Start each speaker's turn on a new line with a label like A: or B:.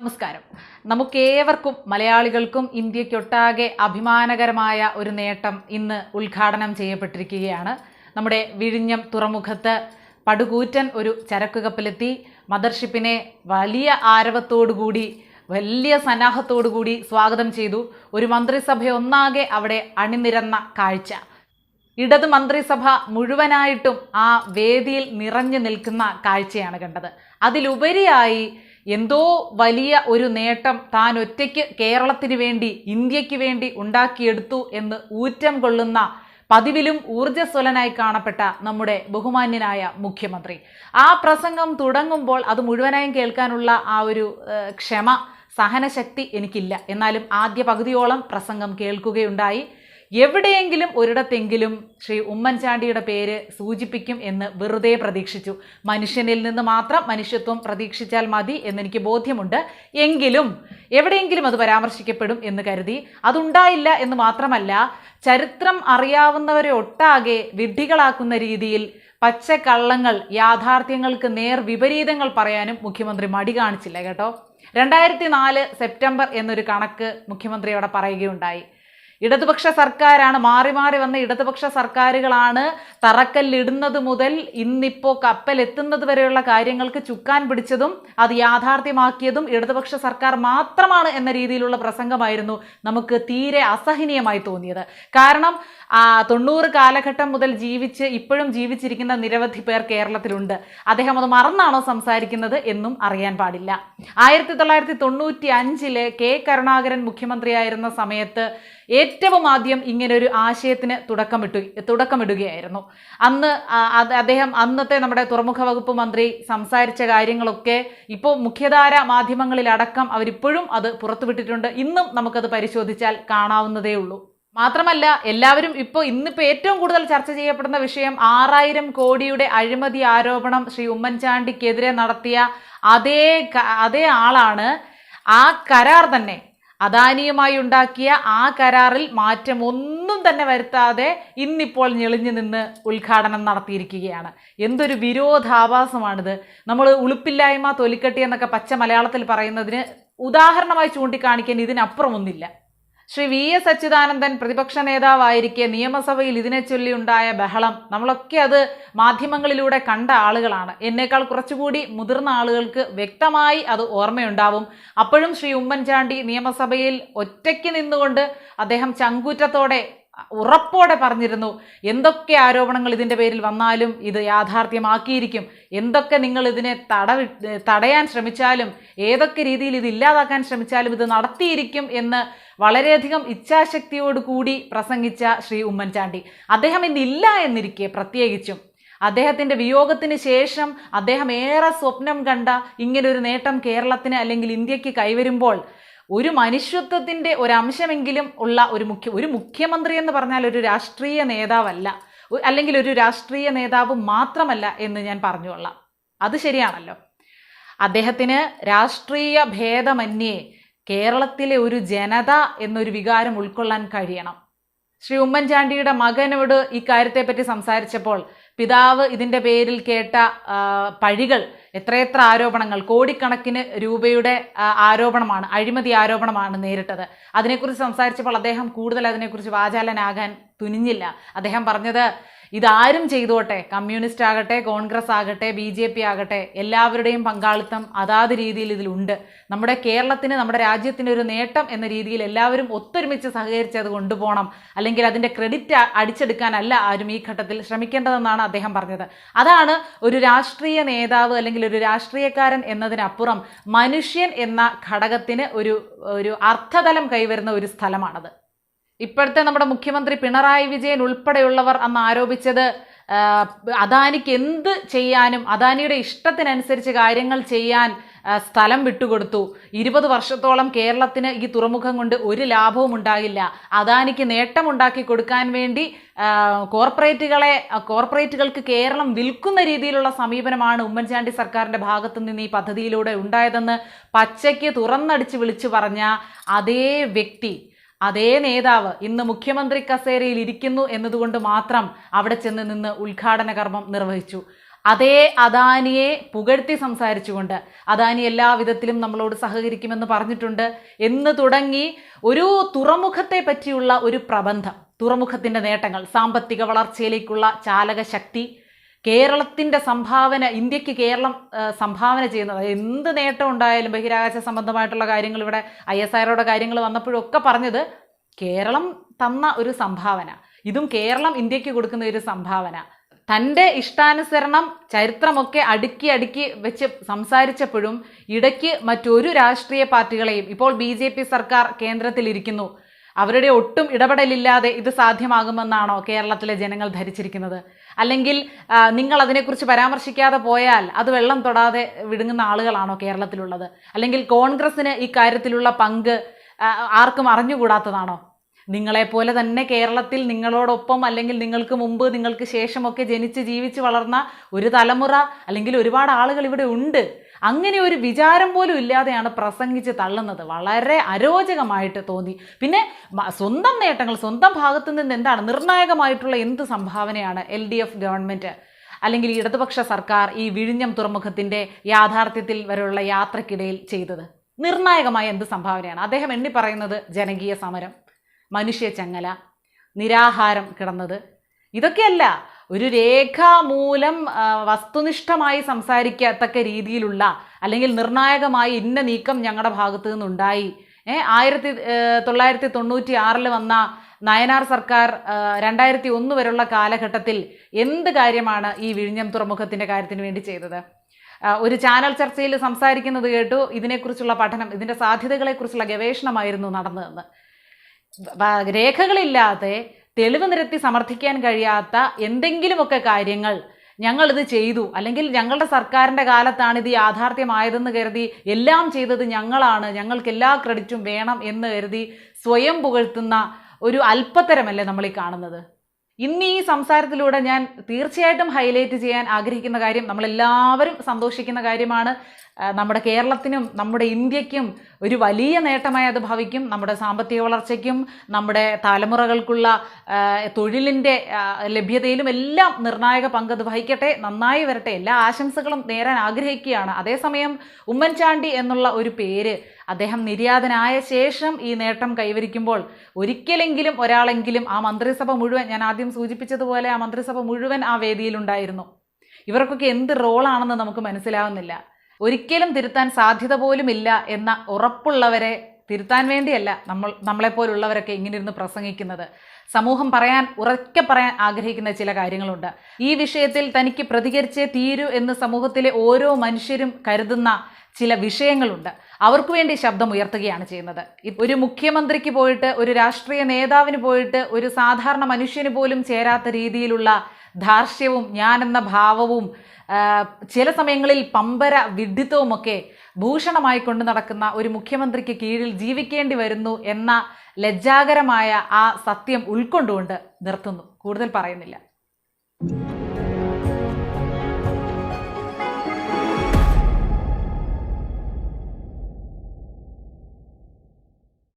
A: നമസ്കാരം. നമുക്കേവർക്കും മലയാളികൾക്കും ഇന്ത്യക്കൊട്ടാകെ അഭിമാനകരമായ ഒരു നേട്ടം ഇന്ന് ഉദ്ഘാടനം ചെയ്യപ്പെട്ടിരിക്കുകയാണ്. നമ്മുടെ വിഴിഞ്ഞം തുറമുഖത്ത് പടുകൂറ്റൻ ഒരു ചരക്ക് കപ്പലെത്തി മദർഷിപ്പിനെ വലിയ ആരവത്തോടുകൂടി വലിയ സന്നാഹത്തോടുകൂടി സ്വാഗതം ചെയ്തു. ഒരു മന്ത്രിസഭ ഒന്നാകെ അവിടെ അണിനിരന്ന കാഴ്ച. ഇടത് മന്ത്രിസഭ മുഴുവനായിട്ടും ആ വേദിയിൽ നിറഞ്ഞു നിൽക്കുന്ന കാഴ്ചയാണ് കണ്ടത്. അതിലുപരിയായി എന്തോ വലിയ ഒരു നേട്ടം താൻ ഒറ്റയ്ക്ക് കേരളത്തിന് വേണ്ടി ഇന്ത്യയ്ക്ക് വേണ്ടി ഉണ്ടാക്കിയെടുത്തു എന്ന് ഊറ്റം കൊള്ളുന്ന പതിവിലും ഊർജസ്വലനായി കാണപ്പെട്ട നമ്മുടെ ബഹുമാന്യനായ മുഖ്യമന്ത്രി. ആ പ്രസംഗം തുടങ്ങുമ്പോൾ അത് മുഴുവനായും കേൾക്കാനുള്ള ആ ഒരു ക്ഷമ സഹനശക്തി എനിക്കില്ല. എന്നാലും ആദ്യ പകുതിയോളം പ്രസംഗം കേൾക്കുകയുണ്ടായി. എവിടെയെങ്കിലും ഒരിടത്തെങ്കിലും ശ്രീ ഉമ്മൻചാണ്ടിയുടെ പേര് സൂചിപ്പിക്കും എന്ന് വെറുതെ പ്രതീക്ഷിച്ചു. മനുഷ്യനിൽ നിന്ന് മാത്രം മനുഷ്യത്വം പ്രതീക്ഷിച്ചാൽ മതി എന്നെനിക്ക് ബോധ്യമുണ്ട്. എങ്കിലും എവിടെയെങ്കിലും അത് പരാമർശിക്കപ്പെടും എന്ന് കരുതി. അതുണ്ടായില്ല എന്ന് മാത്രമല്ല ചരിത്രം അറിയാവുന്നവരെ ഒട്ടാകെ വിഡ്ഢികളാക്കുന്ന രീതിയിൽ പച്ചക്കള്ളങ്ങൾ യാഥാർത്ഥ്യങ്ങൾക്ക് നേർ വിപരീതങ്ങൾ പറയാനും മുഖ്യമന്ത്രി മടി കാണിച്ചില്ല കേട്ടോ. രണ്ടായിരത്തി നാല് സെപ്റ്റംബർ എന്നൊരു കണക്ക് മുഖ്യമന്ത്രി അവിടെ പറയുകയുണ്ടായി. ഇടതുപക്ഷ സർക്കാരാണ് മാറി മാറി വന്ന ഇടതുപക്ഷ സർക്കാരുകളാണ് തറക്കല്ലിടുന്നത് മുതൽ ഇന്നിപ്പോൾ കപ്പൽ എത്തുന്നത് വരെയുള്ള കാര്യങ്ങൾക്ക് ചുക്കാൻ പിടിച്ചതും അത് യാഥാർത്ഥ്യമാക്കിയതും ഇടതുപക്ഷ സർക്കാർ മാത്രമാണ് എന്ന രീതിയിലുള്ള പ്രസംഗമായിരുന്നു നമുക്ക് തീരെ അസഹനീയമായി തോന്നിയത്. കാരണം തൊണ്ണൂറ് കാലഘട്ടം മുതൽ ജീവിച്ച് ഇപ്പോഴും ജീവിച്ചിരിക്കുന്ന നിരവധി പേർ കേരളത്തിലുണ്ട്. അദ്ദേഹം അത് മറന്നാണോ സംസാരിക്കുന്നത് എന്നും അറിയാൻ പാടില്ല. ആയിരത്തി തൊള്ളായിരത്തി തൊണ്ണൂറ്റി അഞ്ചിൽ കെ കരുണാകരൻ മുഖ്യമന്ത്രിയായിരുന്ന സമയത്ത് ഏറ്റവും ആദ്യം ഇങ്ങനെ ഒരു ആശയത്തിന് തുടക്കമിട്ടു തുടക്കമിടുകയായിരുന്നു. അന്ന് അദ്ദേഹം അന്നത്തെ നമ്മുടെ തുറമുഖ വകുപ്പ് മന്ത്രി സംസാരിച്ച കാര്യങ്ങളൊക്കെ ഇപ്പോൾ മുഖ്യധാര മാധ്യമങ്ങളിലടക്കം അവരിപ്പോഴും അത് പുറത്തുവിട്ടിട്ടുണ്ട്. ഇന്നും നമുക്കത് പരിശോധിച്ചാൽ കാണാവുന്നതേ ഉള്ളൂ. മാത്രമല്ല എല്ലാവരും ഇപ്പോൾ ഇന്നിപ്പോൾ ഏറ്റവും കൂടുതൽ ചർച്ച ചെയ്യപ്പെടുന്ന വിഷയം ആറായിരം കോടിയുടെ അഴിമതി ആരോപണം ശ്രീ ഉമ്മൻചാണ്ടിക്കെതിരെ നടത്തിയ അതേ അതേ ആളാണ് ആ കരാർ തന്നെ. അദാനിയുമായി ഉണ്ടാക്കിയ ആ കരാറിൽ മാറ്റം ഒന്നും തന്നെ വരുത്താതെ ഇന്നിപ്പോൾ ഞെളിഞ്ഞു നിന്ന് ഉദ്ഘാടനം നടത്തിയിരിക്കുകയാണ്. എന്തൊരു വിരോധാഭാസമാണിത്. നമ്മൾ ഉളുപ്പില്ലായ്മ തൊലിക്കട്ടി എന്നൊക്കെ പച്ച മലയാളത്തിൽ പറയുന്നതിന് ഉദാഹരണമായി ചൂണ്ടിക്കാണിക്കാൻ ഇതിനപ്പുറമൊന്നില്ല ശ്രീ വി എസ് അച്യുതാനന്ദൻ പ്രതിപക്ഷ നേതാവായിരിക്കെ നിയമസഭയിൽ ഇതിനെ ചൊല്ലി ഉണ്ടായ ബഹളം. നമ്മളൊക്കെ അത് മാധ്യമങ്ങളിലൂടെ കണ്ട ആളുകളാണ്. എന്നേക്കാൾ കുറച്ചുകൂടി മുതിർന്ന ആളുകൾക്ക് വ്യക്തമായി അത് ഓർമ്മയുണ്ടാവും. അപ്പോഴും ശ്രീ ഉമ്മൻചാണ്ടി നിയമസഭയിൽ ഒറ്റയ്ക്ക് നിന്നുകൊണ്ട് അദ്ദേഹം ചങ്കൂറ്റത്തോടെ ഉറപ്പോടെ പറഞ്ഞിരുന്നു എന്തൊക്കെ ആരോപണങ്ങൾ ഇതിന്റെ പേരിൽ വന്നാലും ഇത് യാഥാർത്ഥ്യമാക്കിയിരിക്കും എന്തൊക്കെ നിങ്ങൾ ഇതിനെ തട തടയാൻ ശ്രമിച്ചാലും ഏതൊക്കെ രീതിയിൽ ഇത് ഇല്ലാതാക്കാൻ ശ്രമിച്ചാലും ഇത് നടത്തിയിരിക്കും എന്ന് വളരെയധികം ഇച്ഛാശക്തിയോട് കൂടി പ്രസംഗിച്ച ശ്രീ ഉമ്മൻചാണ്ടി. അദ്ദേഹം ഇന്നില്ല എന്നിരിക്കെ പ്രത്യേകിച്ചും. അദ്ദേഹത്തിന്റെ വിയോഗത്തിന് ശേഷം അദ്ദേഹം ഏറെ സ്വപ്നം കണ്ട ഇങ്ങനൊരു നേട്ടം കേരളത്തിന് അല്ലെങ്കിൽ ഇന്ത്യയ്ക്ക് കൈവരുമ്പോൾ ഒരു മനുഷ്യത്വത്തിന്റെ ഒരംശമെങ്കിലും ഉള്ള ഒരു മുഖ്യ ഒരു മുഖ്യമന്ത്രി എന്ന് പറഞ്ഞാൽ ഒരു രാഷ്ട്രീയ നേതാവല്ല. അല്ലെങ്കിൽ ഒരു രാഷ്ട്രീയ നേതാവ് മാത്രമല്ല എന്ന് ഞാൻ പറഞ്ഞുകൊള്ളാം. അത് ശരിയാണല്ലോ. അദ്ദേഹത്തിന് രാഷ്ട്രീയ ഭേദമന്യേ കേരളത്തിലെ ഒരു ജനത എന്നൊരു വികാരം ഉൾക്കൊള്ളാൻ കഴിയണം. ശ്രീ ഉമ്മൻചാണ്ടിയുടെ മകനോട് ഈ കാര്യത്തെപ്പറ്റി സംസാരിച്ചപ്പോൾ പിതാവ് ഇതിന്റെ പേരിൽ കേട്ട പഴികൾ എത്രയെത്ര ആരോപണങ്ങൾ കോടിക്കണക്കിന് രൂപയുടെ ആരോപണമാണ് അഴിമതി ആരോപണമാണ് നേരിട്ടത്. അതിനെക്കുറിച്ച് സംസാരിച്ചപ്പോൾ അദ്ദേഹം കൂടുതൽ അതിനെക്കുറിച്ച് വാചാലനാകാൻ തുനിഞ്ഞില്ല. അദ്ദേഹം പറഞ്ഞത് ഇതാരും ചെയ്തോട്ടെ. കമ്മ്യൂണിസ്റ്റ് ആകട്ടെ കോൺഗ്രസ് ആകട്ടെ ബി ജെ പി ആകട്ടെ എല്ലാവരുടെയും പങ്കാളിത്തം അതാത് രീതിയിൽ ഇതിലുണ്ട് നമ്മുടെ കേരളത്തിന് നമ്മുടെ രാജ്യത്തിന് ഒരു നേട്ടം എന്ന രീതിയിൽ എല്ലാവരും ഒത്തൊരുമിച്ച് സഹകരിച്ച് അത് കൊണ്ടുപോകണം. അല്ലെങ്കിൽ അതിന്റെ ക്രെഡിറ്റ് അടിച്ചെടുക്കാനല്ല ആരും ഈ ഘട്ടത്തിൽ ശ്രമിക്കേണ്ടതെന്നാണ് അദ്ദേഹം പറഞ്ഞത്. അതാണ് ഒരു രാഷ്ട്രീയ നേതാവ് അല്ലെങ്കിൽ ഒരു രാഷ്ട്രീയക്കാരൻ എന്നതിനപ്പുറം മനുഷ്യൻ എന്ന ഘടകത്തിന് ഒരു ഒരു അർത്ഥതലം കൈവരുന്ന ഒരു സ്ഥലമാണത്. ഇപ്പോഴത്തെ നമ്മുടെ മുഖ്യമന്ത്രി പിണറായി വിജയൻ ഉൾപ്പെടെയുള്ളവർ അന്ന് ആരോപിച്ചത് അദാനിക്ക് എന്ത് ചെയ്യാനും അദാനിയുടെ ഇഷ്ടത്തിനനുസരിച്ച് കാര്യങ്ങൾ ചെയ്യാൻ സ്ഥലം വിട്ടുകൊടുത്തു. ഇരുപത് വർഷത്തോളം കേരളത്തിന് ഈ തുറമുഖം കൊണ്ട് ഒരു ലാഭവും ഉണ്ടാകില്ല. അദാനിക്ക് നേട്ടമുണ്ടാക്കി കൊടുക്കാൻ വേണ്ടി കോർപ്പറേറ്റുകളെ കോർപ്പറേറ്റുകൾക്ക് കേരളം വിൽക്കുന്ന രീതിയിലുള്ള സമീപനമാണ് ഉമ്മൻചാണ്ടി സർക്കാരിന്റെ ഭാഗത്തു നിന്ന് ഈ പദ്ധതിയിലൂടെ ഉണ്ടായതെന്ന് പച്ചയ്ക്ക് തുറന്നടിച്ച് വിളിച്ചു പറഞ്ഞ അതേ വ്യക്തി അതേ നേതാവ് ഇന്ന് മുഖ്യമന്ത്രി കസേരയിൽ ഇരിക്കുന്നു എന്നതുകൊണ്ട് മാത്രം അവിടെ ചെന്ന് നിന്ന് ഉദ്ഘാടന കർമ്മം നിർവഹിച്ചു. അതേ അദാനിയെ പുകഴ്ത്തി സംസാരിച്ചുകൊണ്ട് അദാനി എല്ലാ വിധത്തിലും നമ്മളോട് സഹകരിക്കുമെന്ന് പറഞ്ഞിട്ടുണ്ട്. എന്ന് തുടങ്ങി ഒരു തുറമുഖത്തെ പറ്റിയുള്ള ഒരു പ്രബന്ധം തുറമുഖത്തിന്റെ നേട്ടങ്ങൾ സാമ്പത്തിക വളർച്ചയിലേക്കുള്ള ചാലക ശക്തി കേരളത്തിന്റെ സംഭാവന ഇന്ത്യയ്ക്ക് കേരളം സംഭാവന ചെയ്യുന്നത് എന്ത് നേട്ടം ഉണ്ടായാലും ബഹിരാകാശ സംബന്ധമായിട്ടുള്ള കാര്യങ്ങൾ ഇവിടെ ഐ എസ് ആർഒയുടെ കാര്യങ്ങൾ വന്നപ്പോഴൊക്കെ പറഞ്ഞത് കേരളം തന്ന ഒരു സംഭാവന ഇതും കേരളം ഇന്ത്യയ്ക്ക് കൊടുക്കുന്ന ഒരു സംഭാവന. തന്റെ ഇഷ്ടാനുസരണം ചരിത്രമൊക്കെ അടുക്കി അടുക്കി വെച്ച് സംസാരിച്ചപ്പോഴും ഇടയ്ക്ക് മറ്റൊരു രാഷ്ട്രീയ പാർട്ടികളെയും ഇപ്പോൾ ബി സർക്കാർ കേന്ദ്രത്തിലിരിക്കുന്നു അവരുടെ ഒട്ടും ഇടപെടലില്ലാതെ ഇത് സാധ്യമാകുമെന്നാണോ കേരളത്തിലെ ജനങ്ങൾ ധരിച്ചിരിക്കുന്നത്? അല്ലെങ്കിൽ നിങ്ങൾ അതിനെക്കുറിച്ച് പരാമർശിക്കാതെ പോയാൽ അത് വെള്ളം തൊടാതെ വിടുങ്ങുന്ന ആളുകളാണോ കേരളത്തിലുള്ളത്? അല്ലെങ്കിൽ കോൺഗ്രസിന് ഇക്കാര്യത്തിലുള്ള കാര്യത്തിലുള്ള പങ്ക് ആർക്കും അറിഞ്ഞുകൂടാത്തതാണോ? നിങ്ങളെപ്പോലെ തന്നെ കേരളത്തിൽ നിങ്ങളോടൊപ്പം അല്ലെങ്കിൽ നിങ്ങൾക്ക് മുമ്പ് നിങ്ങൾക്ക് ശേഷമൊക്കെ ജനിച്ച് ജീവിച്ച് വളർന്ന ഒരു തലമുറ അല്ലെങ്കിൽ ഒരുപാട് ആളുകൾ ഇവിടെ ഉണ്ട്. അങ്ങനെ ഒരു വിചാരം പോലും ഇല്ലാതെയാണ് പ്രസംഗിച്ച് തള്ളുന്നത്. വളരെ അരോചകമായിട്ട് തോന്നി. പിന്നെ സ്വന്തം നേട്ടങ്ങൾ സ്വന്തം ഭാഗത്തു നിന്ന് എന്താണ് നിർണായകമായിട്ടുള്ള എന്ത് സംഭാവനയാണ് എൽ ഡി എഫ് ഗവൺമെന്റ് അല്ലെങ്കിൽ ഇടതുപക്ഷ സർക്കാർ ഈ വിഴിഞ്ഞം തുറമുഖത്തിന്റെ യാഥാർത്ഥ്യത്തിൽ വരെയുള്ള യാത്രക്കിടയിൽ ചെയ്തത്? നിർണായകമായ എന്ത് സംഭാവനയാണ്? അദ്ദേഹം എണ്ണി പറയുന്നത് ജനകീയ സമരം മനുഷ്യ ചങ്ങല നിരാഹാരം കിടന്നത്. ഇതൊക്കെയല്ല ഒരു രേഖാമൂലം വസ്തുനിഷ്ഠമായി സംസാരിക്കത്തക്ക രീതിയിലുള്ള അല്ലെങ്കിൽ നിർണായകമായി ഇന്ന നീക്കം ഞങ്ങളുടെ ഭാഗത്തു നിന്നുണ്ടായി. ഏ ആയിരത്തി തൊള്ളായിരത്തി തൊണ്ണൂറ്റി ആറിൽ വന്ന നയനാർ സർക്കാർ രണ്ടായിരത്തി ഒന്ന് വരെയുള്ള കാലഘട്ടത്തിൽ എന്ത് കാര്യമാണ് ഈ വിഴിഞ്ഞം തുറമുഖത്തിന്റെ കാര്യത്തിന് വേണ്ടി ചെയ്തത്? ഒരു ചാനൽ ചർച്ചയിൽ സംസാരിക്കുന്നത് കേട്ടു. ഇതിനെക്കുറിച്ചുള്ള പഠനം ഇതിന്റെ സാധ്യതകളെക്കുറിച്ചുള്ള ഗവേഷണമായിരുന്നു നടന്നതെന്ന്. രേഖകളില്ലാതെ തെളിവ് നിരത്തി സമർത്ഥിക്കാൻ കഴിയാത്ത എന്തെങ്കിലുമൊക്കെ കാര്യങ്ങൾ ഞങ്ങളിത് ചെയ്തു. അല്ലെങ്കിൽ ഞങ്ങളുടെ സർക്കാരിന്റെ കാലത്താണ് ഇത് യാഥാർത്ഥ്യമായതെന്ന് കരുതി എല്ലാം ചെയ്തത് ഞങ്ങളാണ്. ഞങ്ങൾക്ക് എല്ലാ ക്രെഡിറ്റും വേണം എന്ന് കരുതി സ്വയം പുകഴ്ത്തുന്ന ഒരു അല്പത്തരമല്ലേ നമ്മൾ ഈ കാണുന്നത്? ഇന്ന് ഈ സംസാരത്തിലൂടെ ഞാൻ തീർച്ചയായിട്ടും ഹൈലൈറ്റ് ചെയ്യാൻ ആഗ്രഹിക്കുന്ന കാര്യം നമ്മളെല്ലാവരും സന്തോഷിക്കുന്ന കാര്യമാണ് നമ്മുടെ കേരളത്തിനും നമ്മുടെ ഇന്ത്യക്കും ഒരു വലിയ നേട്ടമായി അത് ഭവിക്കും. നമ്മുടെ സാമ്പത്തിക വളർച്ചയ്ക്കും നമ്മുടെ തലമുറകൾക്കുള്ള തൊഴിലിന്റെ ലഭ്യതയിലും എല്ലാം നിർണായക പങ്ക് അത് വഹിക്കട്ടെ. നന്നായി വരട്ടെ. എല്ലാ ആശംസകളും നേരാൻ ആഗ്രഹിക്കുകയാണ്. അതേസമയം ഉമ്മൻചാണ്ടി എന്നുള്ള ഒരു പേര് അദ്ദേഹം നിര്യാതനായ ശേഷം ഈ നേട്ടം കൈവരിക്കുമ്പോൾ ഒരിക്കലെങ്കിലും ഒരാളെങ്കിലും ആ മന്ത്രിസഭ മുഴുവൻ ഞാൻ ആദ്യം സൂചിപ്പിച്ചതുപോലെ ആ മന്ത്രിസഭ മുഴുവൻ ആ വേദിയിലുണ്ടായിരുന്നു. ഇവർക്കൊക്കെ എന്ത് റോളാണെന്ന് നമുക്ക് മനസ്സിലാവുന്നില്ല. ഒരിക്കലും തിരുത്താൻ സാധ്യത പോലുമില്ല എന്ന ഉറപ്പുള്ളവരെ തിരുത്താൻ വേണ്ടിയല്ല നമ്മൾ നമ്മളെപ്പോലുള്ളവരൊക്കെ ഇങ്ങനെ ഇരുന്ന് പ്രസംഗിക്കുന്നത്. സമൂഹം പറയാൻ ഉറക്കെ പറയാൻ ആഗ്രഹിക്കുന്ന ചില കാര്യങ്ങളുണ്ട്. ഈ വിഷയത്തിൽ തനിക്ക് പ്രതികരിച്ചേ തീരൂ എന്ന് സമൂഹത്തിലെ ഓരോ മനുഷ്യരും കരുതുന്ന ചില വിഷയങ്ങളുണ്ട്. അവർക്ക് വേണ്ടി ശബ്ദം ഉയർത്തുകയാണ് ചെയ്യുന്നത്. ഒരു മുഖ്യമന്ത്രിക്ക് പോയിട്ട് ഒരു രാഷ്ട്രീയ നേതാവിന് പോയിട്ട് ഒരു സാധാരണ മനുഷ്യന് പോലും ചേരാത്ത രീതിയിലുള്ള ധാർഷ്ട്യവും ഞാനെന്ന ഭാവവും ചില സമയങ്ങളിൽ പമ്പര വിഡിത്തവുമൊക്കെ ഭൂഷണമായി കൊണ്ടു നടക്കുന്ന ഒരു മുഖ്യമന്ത്രിക്ക് കീഴിൽ ജീവിക്കേണ്ടി വരുന്നു എന്ന ലജ്ജാകരമായ ആ സത്യം ഉൾക്കൊണ്ടുകൊണ്ട് നിർത്തുന്നു. കൂടുതൽ പറയുന്നില്ല.